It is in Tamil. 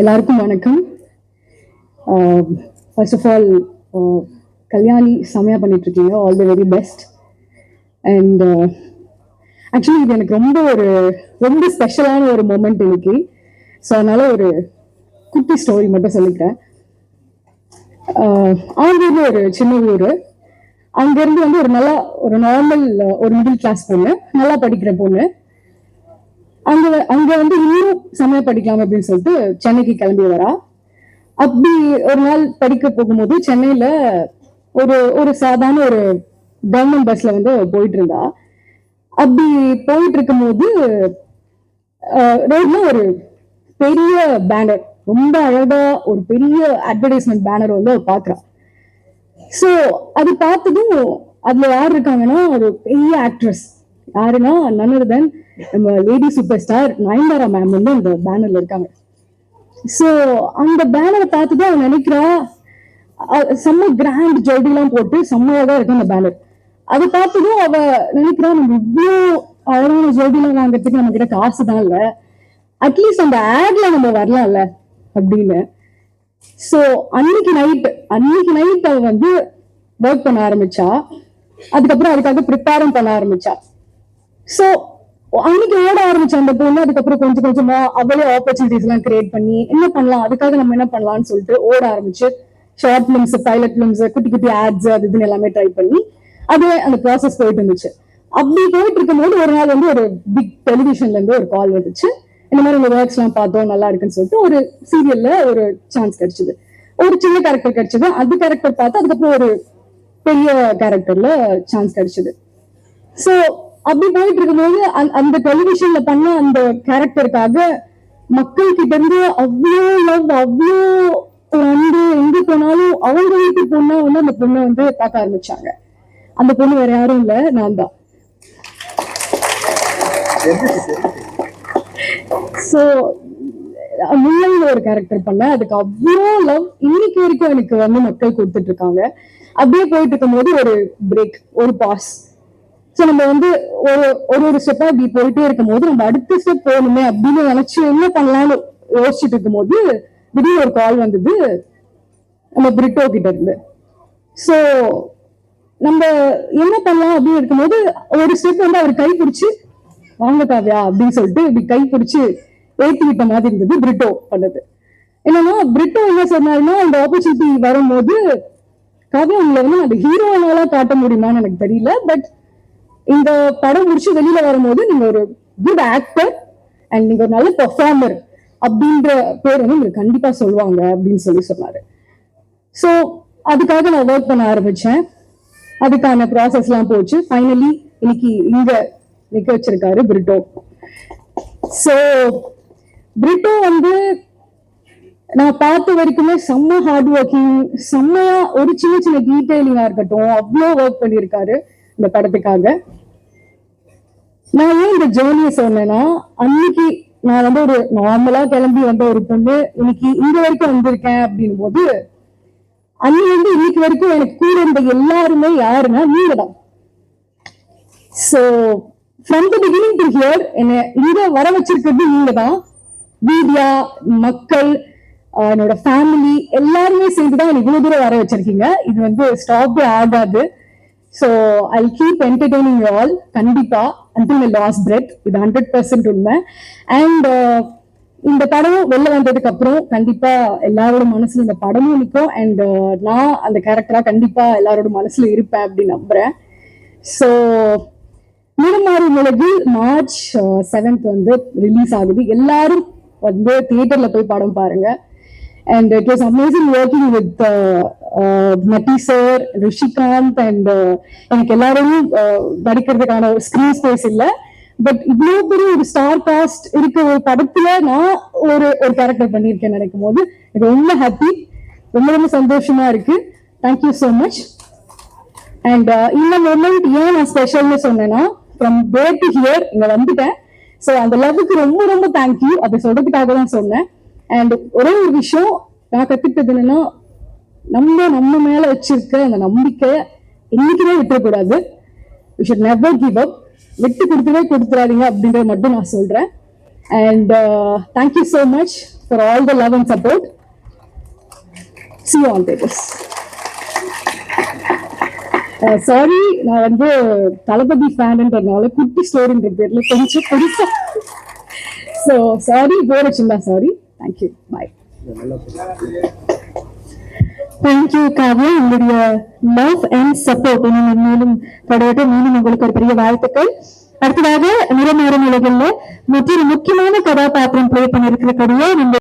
எல்லாருக்கும் வணக்கம். ஃபர்ஸ்ட் ஆஃப் ஆல் கல்யாணி செமையாக பண்ணிட்டு இருக்கீங்க all the very best and actually இது எனக்கு ரொம்ப ஒரு ரொம்ப ஸ்பெஷலான ஒரு மூமெண்ட் இன்னைக்கு. ஸோ அதனால ஒரு குட்டி ஸ்டோரி மட்டும் சொல்லிக்கிறேன். ஆங்கூரில் ஒரு சின்ன ஊர். அங்கேருந்து வந்து ஒரு நல்லா ஒரு நார்மல் ஒரு மிடில் கிளாஸ் பொண்ணு. நல்லா படிக்கிற பொண்ணு. அங்க அங்க வந்து இன்னும் சமயம் படிக்கலாம் அப்படின்னு சொல்லிட்டு சென்னைக்கு கிளம்பி வரா. அப்படி ஒரு நாள் படிக்க போகும்போது சென்னையில ஒரு ஒரு சாதாரண ஒரு கவர்மெண்ட் பஸ்ல வந்து போயிட்டு இருந்தா. அப்படி போயிட்டு இருக்கும்போது ரோட்ல ஒரு பெரிய பேனர் ரொம்ப அழகா ஒரு பெரிய அட்வர்டைஸ்மெண்ட் பேனர் வந்து அவ பாக்குறா. ஸோ அது பார்த்ததும் அதுல யார் இருக்காங்கன்னா ஒரு பெரிய ஆக்ட்ரஸ் யாருன்னா நன்னர் தென் நம்ம lady super star Nayanthara ma'am வந்து அந்த பேனர்ல இருக்காங்க. ஸோ அந்த பேனரை பார்த்துட்டு அவன் நினைக்கிறா செம்ம கிராண்ட் ஜுவல்லரிலாம் போட்டு செம்மையாக தான் இருக்கு அந்த பேனர் அதை பார்த்ததும் அவ நினைக்கிறா நம்ம இவ்வளோ அழகான ஜுவல்லரிலாம் வாங்குறதுக்கு நம்ம கிட்ட காசு தான் இல்லை அட்லீஸ்ட் அந்த ஆட்ல நம்ம வரலாம்ல அப்படின்னு. ஸோ அன்னைக்கு நைட் அன்னைக்கு நைட் அவ வந்து ஒர்க் பண்ண ஆரம்பிச்சா அதுக்கப்புறம் அதுக்காக ப்ரிப்பேரும் பண்ண ஆரம்பிச்சா. ஸோ அன்னைக்கு ஓட ஆரம்பிச்ச அந்த பொண்ணு அதுக்கப்புறம் கொஞ்சம் கொஞ்சமா அவளே ஆப்பர்ச்சுனிட்டிஸ் எல்லாம் கிரியேட் பண்ணி என்ன பண்ணலாம்? அதுக்காக நம்ம என்ன பண்ணலாம்னு சொல்லிட்டு ஓட ஆரம்பிச்சு ஷார்ட் பிலிம்ஸ் பைலட் பிலிம்ஸ் குட்டி குட்டி ஆட்ஸ் அது இதுன்னு எல்லாமே ட்ரை பண்ணி அதுவே அந்த ப்ராசஸ் போயிட்டு இருந்துச்சு. அப்படி போயிட்டு இருக்கும்போது ஒரு நாள் வந்து ஒரு பிக் டெலிவிஷன்ல இருந்து ஒரு கால் வந்துச்சு. இந்த மாதிரி உங்க ஒர்க்ஸ் எல்லாம் பார்த்தோம் நல்லா இருக்குன்னு சொல்லிட்டு ஒரு சீரியல்ல ஒரு சான்ஸ் கிடைச்சது. ஒரு சின்ன கேரக்டர் கிடைச்சது. அது கேரக்டர் பார்த்து அதுக்கப்புறம் ஒரு பெரிய கேரக்டர்ல சான்ஸ் கிடைச்சது. சோ அப்படி போயிட்டு இருக்கும்போது அந்த- அந்த டெலிவிஷன்ல பண்ண அந்த கேரக்டருக்காக மக்கள் கிட்ட இருந்து அவ்வளோ லவ் அவ்வளோ வந்து எங்க போனாலும் அவங்க வீட்டு பொண்ணா வந்து அந்த பொண்ணை வந்து பார்க்க ஆரம்பிச்சாங்க. அந்த பொண்ணு வேற யாரும் இல்ல நான் தான். ஸோ முன்னாடி ஒரு கேரக்டர் பண்ணேன் அதுக்கு அவ்வளோ லவ் இன்னைக்கு வரைக்கும் எனக்கு வந்து மக்கள் கொடுத்துட்டு இருக்காங்க. அப்படியே போயிட்டு இருக்கும்போது ஒரு பிரேக் ஒரு பாஸ் ஸோ நம்ம வந்து ஒரு ஒரு ஒரு ஸ்டெப்பா இப்படி போயிட்டே இருக்கும்போது நம்ம அடுத்த ஸ்டெப் போகணுமே அப்படின்னு நினைச்சு என்ன பண்ணலாம்னு யோசிச்சுட்டு இருக்கும்போது திடீர்னு ஒரு கால் வந்தது நம்ம பிரிட்டோ கிட்ட இருந்து. ஸோ நம்ம என்ன பண்ணலாம் அப்படின்னு இருக்கும்போது ஒரு ஸ்டெப் வந்து அவர் கை பிடிச்சு வாங்க காவியா அப்படின்னு சொல்லிட்டு இப்படி கை பிடிச்சு ஏற்றி விட்ட மாதிரி இருந்தது பிரிட்டோ பண்ணது. என்னன்னா பிரிட்டோ என்ன சொன்னாருன்னா அந்த ஆப்பர்ச்சுனிட்டி வரும்போது காவ்யா உங்களை வந்து அந்த ஹீரோனால காட்ட முடியுமான்னு எனக்கு தெரியல பட் இந்த படம் முடிச்சு வெளியில வரும்போது நீங்க ஒரு குட் ஆக்டர் அண்ட் நீங்க ஒரு நல்ல பெர்ஃபார்மர் அப்படின்ற பேர் வந்து உங்களுக்கு கண்டிப்பா சொல்லுவாங்க அப்படின்னு சொல்லி சொன்னாரு. ஸோ அதுக்காக நான் ஒர்க் பண்ண ஆரம்பிச்சேன். அதுக்கான ப்ராசஸ் எல்லாம் போச்சு. ஃபைனலி இன்னைக்கு இங்க நிக்க வச்சிருக்காரு பிரிட்டோ ஸோ பிரிட்டோ வந்து நான் பார்த்த வரைக்குமே செம்ம ஹார்ட் ஒர்க்கிங் செம்மையா ஒரு சின்ன சின்ன டீட்டெயிலிங்கா இருக்கட்டும் அவ்வளோ ஒர்க் பண்ணியிருக்காரு. இந்த படத்துக்காக. நான் ஏன் இந்த ஜேர்னியை சொன்னேன்னா அன்னைக்கு நான் வந்து ஒரு நார்மலா கிளம்பி வந்த ஒரு பொண்ணு இன்னைக்கு இங்க வரைக்கும் வந்திருக்கேன் அப்படின் போது அன்னிலிருந்து இன்னைக்கு வரைக்கும் எனக்கு கூட இருந்த எல்லாருமே யாருன்னா நீங்க தான் so from the beginning to here என்னை இங்க வர வச்சிருக்கிறது நீங்க தான் மீடியா மக்கள் ஆஹ் என்னோட ஃபேமிலி எல்லாருமே சேர்ந்து தான் இவ்வளவு தூரம் வர வச்சிருக்கீங்க. இது வந்து ஸ்டாப்பே ஆகாது. So I keep entertaining you all கண்டிப்பா அண்டில் மை லாஸ் பிரெத் இது ஹண்ட்ரட் பர்சன்ட் உண்மை. அண்ட் uh, இந்த படம் வெளில வந்ததுக்கு அப்புறம் கண்டிப்பா எல்லாரோட மனசுல இந்த படமும் நிற்கும் அண்ட் uh, நான் அந்த கேரக்டரா கண்டிப்பா எல்லாரோட மனசுல இருப்பேன் அப்படின்னு நம்புறேன். ஸோ நிறமாறு உலகு மார்ச் செவன்த் வந்து ரிலீஸ் ஆகுது. எல்லாரும் வந்து தியேட்டர்ல போய் படம் பாருங்க. And it was amazing working with Natty sir Rishikanth and எனக்கு எல்லாரும் uh, நடிக்கிறதுக்கான ஒரு ஸ்கிரீன் ஸ்பேஸ் இல்லை. பட் இவ்வளோ பெரிய ஒரு ஸ்டார் காஸ்ட் இருக்க ஒரு படத்துல நான் ஒரு ஒரு கேரக்டர் பண்ணியிருக்கேன் நினைக்கும் போது எனக்கு ரொம்ப ஹாப்பி ரொம்ப ரொம்ப சந்தோஷமா இருக்கு. Thank you so much and இந்த மொமெண்ட் ஏன் நான் ஸ்பெஷல்னு சொன்னேன்னா ஃப்ரம் பேர் டு ஹியர் இங்க வந்துட்டேன். ஸோ அந்த லவ்வுக்கு ரொம்ப ரொம்ப தேங்க்யூ அதை சொல்றதுக்காக தான் சொன்னேன். அண்ட் ஒரே ஒரு விஷயம் நான் கத்துக்கிட்டது என்னன்னா நம்ம நம்ம மேல வச்சிருக்க அந்த நம்பிக்கையை என்னைக்குமே விட்டுறக்கூடாது. We should never give up விட்டு கொடுத்துவே கொடுத்துறாதீங்க அப்படின்றத மட்டும் நான் சொல்றேன். And thank you uh, thank much for all the love and support see all papers sorry நான் வந்து தளபதி ஃபேன்ன்றதுனால குட்டி ஸ்டோரின்ற பேர்ல கொஞ்சம் பெருசா ஸோ சாரி போர் வச்சுருந்தா sorry thank you bye thank you Kavya உங்களுடைய லவ் அண்ட் சப்போர்ட் இன்னும் மேலும் தொடரட்டும் மீண்டும் உங்களுக்கு ஒரு பெரிய வாழ்த்துக்கள். அடுத்ததாக நிறமாற நிலைகள்ல மற்றொரு முக்கியமான கதாபாத்திரம் பிளே பண்ணிருக்கக்கூடிய நம்ம